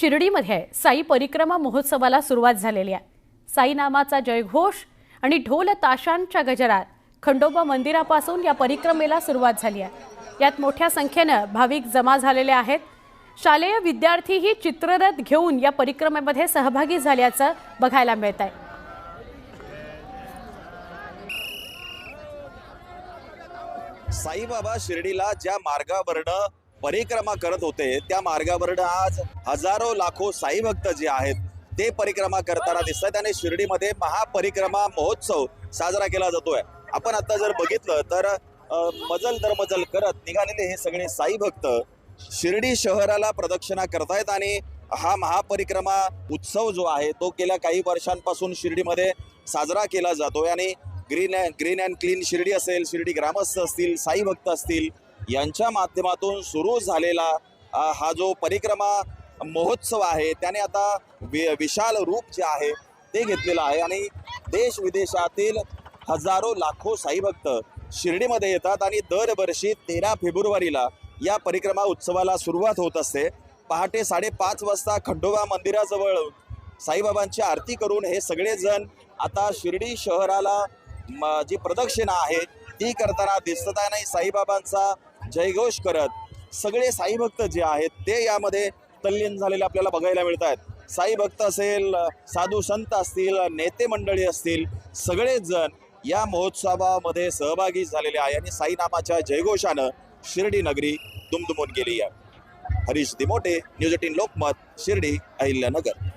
शिर्डीमध्ये साई परिक्रमा महोत्सवाला सुरुवात झालेली आहे. साई नामाचा जयघोष आणि ढोल ताशांच्या गजरात खंडोबा मंदिरापासून या परिक्रमेला सुरुवात झाली आहे. यात मोठ्या संख्येनं भाविक जमा झालेले आहेत. शालेय विद्यार्थीही चित्ररथ घेऊन या परिक्रमेमध्ये सहभागी झाल्याचं बघायला मिळत आहे. साईबाबा शिर्डीला ज्या मार्गावरनं परिक्रमा करत होते. त्या मार्गावरनं आज हजारो लाखो साई भक्त जे आहेत ते परिक्रमा करताना दिसत आहेत आणि शिर्डीमध्ये महापरिक्रमा महोत्सव साजरा केला जातोय. आपण आता जर बघितलं तर मजल दर मजल करत निघालेले हे सगळे साई भक्त शिर्डी शहराला प्रदक्षिणा करतायत आणि हा महापरिक्रमा उत्सव जो आहे तो गेल्या काही वर्षांपासून शिर्डीमध्ये साजरा केला जातोय आणि green green and clean Shirdi असेल शिर्डी ग्रामस्थ असतील साई भक्त असतील यांच्या माध्यमातून सुरू झालेला हा जो परिक्रमा महोत्सव आहे त्याने आता वि विशाल रूप जे आहे ते घेतलेलं आहे. आणि देश विदेशातील हजारो लाखो साईभक्त शिर्डीमध्ये येतात आणि दरवर्षी तेरा फेब्रुवारीला या परिक्रमा उत्सवाला सुरुवात होत असते. पहाटे साडेपाच वाजता खंडोबा मंदिराजवळ साईबाबांची आरती करून हे सगळेजण आता शिर्डी शहराला म- जी प्रदक्षिणा आहे ती करताना दिसत आहे नाही साईबाबांचा जयघोष करत सगळे साई भक्त जे आहेत ते यामध्ये तल्लीन झालेले आपल्याला बघायला मिळत आहेत साई भक्त असेल साधू संत असतील नेते मंडळी असतील सगळेच जण या महोत्सवामध्ये सहभागी झालेले आहे आणि साईनामाच्या जयघोषानं शिर्डी नगरी दुमदुमून गेली आहे. Harish Dimote news eighteen Lokmat Shirdi Ahilyanagar.